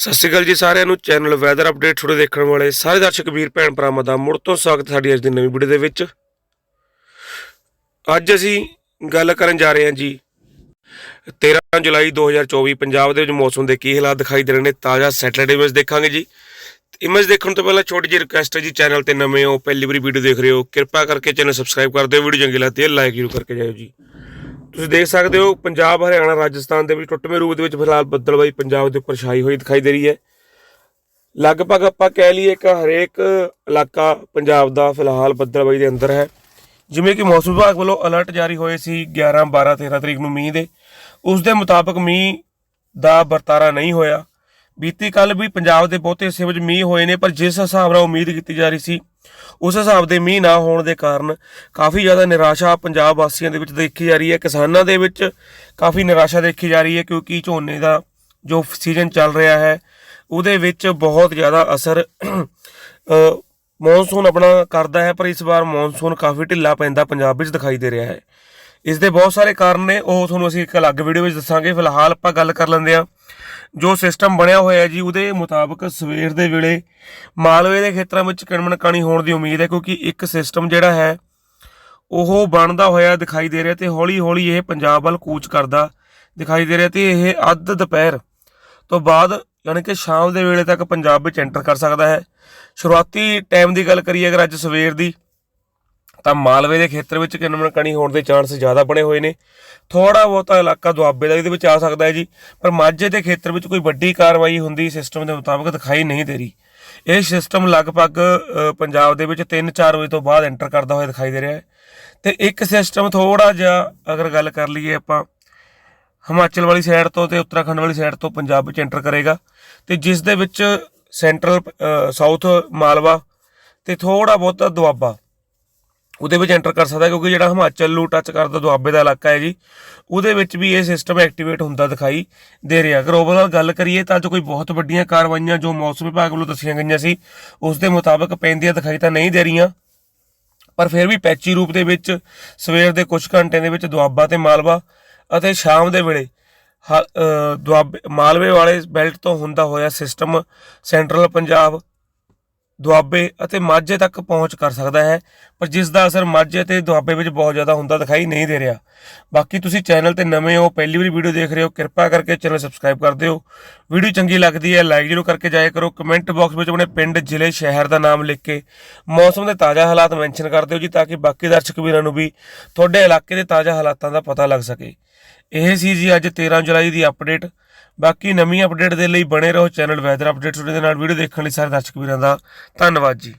ਸਤਿ ਸ਼੍ਰੀ ਅਕਾਲ ਜੀ ਸਾਰਿਆਂ ਨੂੰ। ਚੈਨਲ ਵੈਦਰ ਅਪਡੇਟ ਥੋੜੇ ਦੇਖਣ ਵਾਲੇ ਸਾਰੇ ਦਰਸ਼ਕ ਵੀਰ ਭੈਣ ਭਰਾਵਾਂ ਦਾ ਮੁੜ ਤੋਂ ਸਵਾਗਤ ਸਾਡੀ ਅੱਜ ਦੀ ਨਵੀਂ ਵੀਡੀਓ ਦੇ ਵਿੱਚ। ਅੱਜ ਅਸੀਂ ਗੱਲ ਕਰਨ ਜਾ ਰਹੇ ਹਾਂ ਜੀ। 13 ਜੁਲਾਈ 2024 ਪੰਜਾਬ ਦੇ ਵਿੱਚ ਮੌਸਮ ਦੇ ਕੀ ਹਾਲਾਤ ਦਿਖਾਈ ਦੇ ਰਹੇ ਨੇ, ਤਾਜ਼ਾ ਸੈਟਰਡੇ ਇਮੇਜ ਦੇਖਾਂਗੇ ਜੀ। ਇਮੇਜ ਦੇਖਣ ਤੋਂ ਪਹਿਲਾਂ ਛੋਟੀ ਜਿਹੀ ਰਿਕੁਐਸਟ ਹੈ ਜੀ ਚੈਨਲ ਤੇ ਨਵੇਂ ਹੋ, ਪਹਿਲੀ ਵਾਰੀ ਵੀਡੀਓ ਦੇਖ ਰਹੇ ਹੋ, ਕਿਰਪਾ ਕਰਕੇ ਚੈਨਲ ਸਬਸਕ੍ਰਾਈਬ ਕਰ ਦਿਓ ਵੀਡੀਓ ਚੰਗੀ ਲੱਗਦੀ ਹੈ ਲਾਈਕ ਜ਼ਰੂਰ ਕਰਕੇ ਜਾਇਓ ਜੀ। ਤੁਸੀਂ ਦੇਖ ਸਕਦੇ ਹੋ, ਪੰਜਾਬ, ਹਰਿਆਣਾ, ਰਾਜਸਥਾਨ ਦੇ ਵਿੱਚ ਟੁੱਟਵੇਂ ਰੂਪ ਦੇ ਵਿੱਚ ਫਿਲਹਾਲ ਬੱਦਲਬਾਈ ਪੰਜਾਬ ਦੇ ਉੱਪਰ ਛਾਈ ਹੋਈ ਦਿਖਾਈ ਦੇ ਰਹੀ ਹੈ। ਲਗਭਗ ਆਪਾਂ ਕਹਿ ਲਈਏ ਕਿ ਹਰੇਕ ਇਲਾਕਾ ਪੰਜਾਬ ਦਾ ਫਿਲਹਾਲ ਬੱਦਲਬਾਈ ਦੇ ਅੰਦਰ ਹੈ। ਜਿਵੇਂ ਕਿ ਮੌਸਮ ਵਿਭਾਗ ਵੱਲੋਂ ਅਲਰਟ ਜਾਰੀ ਹੋਏ ਸੀ 11 12 13 ਤਰੀਕ ਨੂੰ ਮੀਂਹ ਦੇ। ਉਸ ਦੇ ਮੁਤਾਬਕ ਮੀਂਹ ਦਾ ਵਰਤਾਰਾ ਨਹੀਂ ਹੋਇਆ। ਬੀਤੀ ਕੱਲ ਵੀ ਪੰਜਾਬ ਦੇ ਬਹੁਤੇ ਹਿੱਸੇ ਵਿੱਚ ਮੀਂਹ ਹੋਏ ਨੇ, ਪਰ ਜਿਸ ਹਿਸਾਬ ਨਾਲ ਉਮੀਦ ਕੀਤੀ ਜਾ ਰਹੀ ਸੀ ਉਸ ਹਿਸਾਬ ਦੇ ਮੀਂਹ ਨਾ ਹੋਣ ਦੇ ਕਾਰਨ ਕਾਫੀ ਜ਼ਿਆਦਾ ਨਿਰਾਸ਼ਾ ਪੰਜਾਬ ਵਾਸੀਆਂ ਦੇ ਵਿੱਚ ਦੇਖੀ ਜਾ ਰਹੀ ਹੈ। ਕਿਸਾਨਾਂ ਦੇ ਵਿੱਚ ਕਾਫੀ ਨਿਰਾਸ਼ਾ ਦੇਖੀ ਜਾ ਰਹੀ ਹੈ ਕਿਉਂਕਿ ਝੋਨੇ ਦਾ ਜੋ ਸੀਜ਼ਨ ਚੱਲ ਰਿਹਾ ਹੈ, ਉਹਦੇ ਵਿੱਚ ਬਹੁਤ ਜ਼ਿਆਦਾ ਅਸਰ ਮੌਨਸੂਨ ਆਪਣਾ ਕਰਦਾ ਹੈ, ਪਰ ਇਸ ਵਾਰ ਮੌਨਸੂਨ ਕਾਫੀ ਢਿੱਲਾ ਪੈਂਦਾ ਪੰਜਾਬ ਵਿੱਚ ਦਿਖਾਈ ਦੇ ਰਿਹਾ ਹੈ। ਇਸ ਦੇ ਬਹੁਤ ਸਾਰੇ ਕਾਰਨ ਨੇ, ਉਹ ਤੁਹਾਨੂੰ ਅਸੀਂ ਇੱਕ ਅਲੱਗ ਵੀਡੀਓ ਵਿੱਚ ਦੱਸਾਂਗੇ। ਫਿਲਹਾਲ ਆਪਾਂ ਗੱਲ ਕਰ ਲੈਂਦੇ ਹਾਂ। ਜੋ ਸਿਸਟਮ ਬਣਿਆ ਹੋਇਆ ਜੀ, ਉਹਦੇ ਮੁਤਾਬਕ ਸਵੇਰ ਦੇ ਵੇਲੇ ਮਾਲਵੇ ਦੇ ਖੇਤਰਾਂ ਵਿੱਚ ਕਿਣਮਣ ਕਾਣੀ ਹੋਣ ਦੀ ਉਮੀਦ ਹੈ, ਕਿਉਂਕਿ ਇੱਕ ਸਿਸਟਮ ਜਿਹੜਾ ਹੈ, ਉਹ ਬਣਦਾ ਹੋਇਆ ਦਿਖਾਈ ਦੇ ਰਿਹਾ ਤੇ ਹੌਲੀ ਹੌਲੀ ਇਹ ਪੰਜਾਬ ਵੱਲ ਕੂਚ ਕਰਦਾ ਦਿਖਾਈ ਦੇ ਰਿਹਾ ਤੇ ਇਹ ਅੱਧ ਦੁਪਹਿਰ ਤੋਂ ਬਾਅਦ ਯਾਨੀ ਕਿ ਸ਼ਾਮ ਦੇ ਵੇਲੇ ਤੱਕ ਪੰਜਾਬ ਵਿੱਚ ਐਂਟਰ ਕਰ ਸਕਦਾ ਹੈ। ਸ਼ੁਰੂਆਤੀ ਟਾਈਮ ਦੀ ਗੱਲ ਕਰੀਏ, ਅਗਰ ਅੱਜ ਸਵੇਰ ਦੀ ਤਾਂ ਮਾਲਵੇ ਦੇ ਖੇਤਰ ਵਿੱਚ ਕਿੰਨਮਣ ਕਣੀ ਹੋਣ ਦੇ ਚਾਂਸ ਜ਼ਿਆਦਾ ਬਣੇ ਹੋਏ ਨੇ। ਥੋੜਾ ਬਹੁਤਾ ਇਲਾਕਾ ਦੁਆਬੇ ਦਾ ਇਹਦੇ ਵਿੱਚ ਆ ਸਕਦਾ ਹੈ ਜੀ। ਪਰ ਮਾਝੇ ਦੇ ਖੇਤਰ ਵਿੱਚ ਕੋਈ ਵੱਡੀ ਕਾਰਵਾਈ ਹੁੰਦੀ ਸਿਸਟਮ ਦੇ ਮੁਤਾਬਕ ਦਿਖਾਈ ਨਹੀਂ ਦੇ ਰਹੀ। ਇਹ ਸਿਸਟਮ ਲਗਭਗ ਪੰਜਾਬ ਦੇ ਵਿੱਚ 3-4 ਵਜੇ ਤੋਂ ਬਾਅਦ ਐਂਟਰ ਕਰਦਾ ਹੋਇਆ ਦਿਖਾਈ ਦੇ ਰਿਹਾ ਹੈ। ਤੇ ਇੱਕ ਸਿਸਟਮ ਥੋੜਾ ਜਿਹਾ ਅਗਰ ਗੱਲ ਕਰ ਲਈਏ ਆਪਾਂ, ਹਿਮਾਚਲ ਵਾਲੀ ਸਾਈਡ ਤੋਂ ਤੇ ਉੱਤਰਾਖੰਡ ਵਾਲੀ ਸਾਈਡ ਤੋਂ ਪੰਜਾਬ ਵਿੱਚ ਐਂਟਰ ਕਰੇਗਾ। ਤੇ ਜਿਸ ਦੇ ਵਿੱਚ ਸੈਂਟਰਲ ਸਾਊਥ ਮਾਲਵਾ ਤੇ ਥੋੜਾ ਬਹੁਤਾ ਦੁਆਬਾ। ਉਹਦੇ ਵਿੱਚ ਐਂਟਰ ਕਰ ਸਕਦਾ ਕਿਉਂਕਿ ਜਿਹੜਾ ਹਿਮਾਚਲ ਨੂੰ ਟੱਚ ਕਰਦਾ ਦੁਆਬੇ ਦਾ ਇਲਾਕਾ ਹੈ ਜੀ, ਉਹਦੇ ਵਿੱਚ ਵੀ ਇਹ ਸਿਸਟਮ ਐਕਟੀਵੇਟ ਹੁੰਦਾ ਦਿਖਾਈ ਦੇ ਰਿਹਾ। ਅਗਰ ਓਵਰਆਲ ਗੱਲ ਕਰੀਏ ਤਾਂ ਅੱਜ ਕੋਈ ਬਹੁਤ ਵੱਡੀਆਂ ਕਾਰਵਾਈਆਂ ਜੋ ਮੌਸਮ ਵਿਭਾਗ ਵੱਲੋਂ ਦੱਸੀਆਂ ਗਈਆਂ ਸੀ, ਉਸ ਦੇ ਮੁਤਾਬਕ ਪੈਂਦੀਆਂ ਦਿਖਾਈ ਤਾਂ ਨਹੀਂ ਦੇ ਰਹੀਆਂ, ਪਰ ਫਿਰ ਵੀ ਪੈਚੀ ਰੂਪ ਦੇ ਵਿੱਚ ਸਵੇਰ ਦੇ ਕੁਝ ਘੰਟਿਆਂ ਦੇ ਵਿੱਚ ਦੁਆਬਾ ਤੇ ਮਾਲਵਾ ਅਤੇ ਸ਼ਾਮ ਦੇ ਵੇਲੇ ਹ- ਦੁਆਬੇ ਮਾਲਵੇ ਵਾਲੇ ਬੈਲਟ ਤੋਂ ਹੁੰਦਾ ਹੋਇਆ ਸਿਸਟਮ ਸੈਂਟਰਲ ਪੰਜਾਬ ਦੁਆਬੇ ਅਤੇ ਮਾਝੇ ਤੱਕ ਪਹੁੰਚ ਕਰ ਸਕਦਾ ਹੈ, ਪਰ ਜਿਸ ਦਾ ਅਸਰ ਮਾਝੇ ਤੇ ਦੁਆਬੇ ਵਿੱਚ ਬਹੁਤ ਜ਼ਿਆਦਾ ਹੁੰਦਾ ਦਿਖਾਈ ਨਹੀਂ ਦੇ ਰਿਹਾ। ਬਾਕੀ ਤੁਸੀਂ ਚੈਨਲ ਤੇ ਨਵੇਂ ਹੋ, ਪਹਿਲੀ ਵਾਰੀ ਵੀਡੀਓ ਦੇਖ ਰਹੇ ਹੋ, ਕਿਰਪਾ ਕਰਕੇ ਚੈਨਲ ਸਬਸਕ੍ਰਾਈਬ ਕਰ ਦਿਓ। ਵੀਡੀਓ ਚੰਗੀ ਲੱਗਦੀ ਹੈ, ਲਾਈਕ ਜ਼ਰੂਰ ਕਰਕੇ ਜਾਇਆ ਕਰੋ। ਕਮੈਂਟ ਬਾਕਸ ਵਿੱਚ ਆਪਣੇ ਪਿੰਡ, ਜ਼ਿਲ੍ਹੇ, ਸ਼ਹਿਰ ਦਾ ਨਾਮ ਲਿਖ ਕੇ ਮੌਸਮ ਦੇ ਤਾਜ਼ਾ ਹਾਲਾਤ ਮੈਂਸ਼ਨ ਕਰ ਦਿਓ ਜੀ, ਤਾਂ ਕਿ ਬਾਕੀ ਦਰਸ਼ਕ ਵੀਰਾਂ ਨੂੰ ਵੀ ਤੁਹਾਡੇ ਇਲਾਕੇ ਦੇ ਤਾਜ਼ਾ ਹਾਲਾਤਾਂ ਦਾ ਪਤਾ ਲੱਗ ਸਕੇ। ਇਹ ਸੀ ਜੀ ਅੱਜ 13 ਜੁਲਾਈ ਦੀ ਅਪਡੇਟ ਬਾਕੀ ਨਵੀਂ ਅਪਡੇਟ ਦੇ ਲਈ ਬਣੇ ਰਹੋ ਚੈਨਲ ਵੈਦਰ ਅਪਡੇਟ ਦੇ ਨਾਲ ਵੀਡੀਓ ਦੇਖਣ ਲਈ ਸਾਰੇ ਦਰਸ਼ਕ ਵੀਰਾਂ ਦਾ ਧੰਨਵਾਦ ਜੀ।